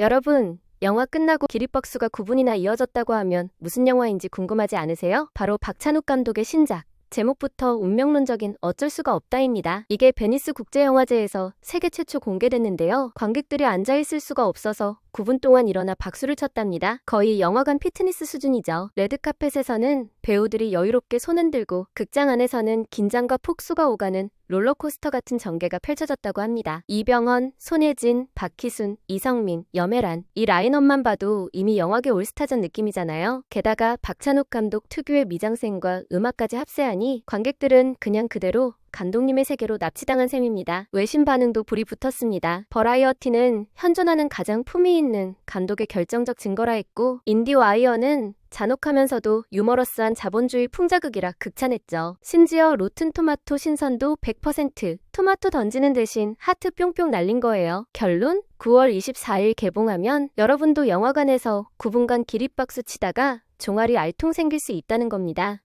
여러분, 영화 끝나고 기립박수가 9분이나 이어졌다고 하면 무슨 영화인지 궁금하지 않으세요? 바로 박찬욱 감독의 신작. 제목부터 운명론적인 어쩔 수가 없다입니다. 이게 베니스 국제영화제에서 세계 최초 공개됐는데요. 관객들이 앉아있을 수가 없어서 9분 동안 일어나 박수를 쳤답니다. 거의 영화관 피트니스 수준이죠. 레드카펫에서는 배우들이 여유롭게 손은 들고 극장 안에서는 긴장과 폭수가 오가는 롤러코스터 같은 전개가 펼쳐졌다고 합니다. 이병헌, 손예진, 박희순, 이성민, 염혜란 이 라인업만 봐도 이미 영화계 올스타전 느낌이잖아요. 게다가 박찬욱 감독 특유의 미장센과 음악까지 합세하니 관객들은 그냥 그대로 감독님의 세계로 납치당한 셈입니다. 외신 반응도 불이 붙었습니다. 버라이어티는 현존하는 가장 품위 있는 감독의 결정적 증거라 했고 인디 와이어는 잔혹하면서도 유머러스한 자본주의 풍자극이라 극찬했죠. 심지어 로튼 토마토 신선도 100% 토마토 던지는 대신 하트 뿅뿅 날린 거예요. 결론? 9월 24일 개봉하면 여러분도 영화관에서 9분간 기립박수 치다가 종아리 알통 생길 수 있다는 겁니다.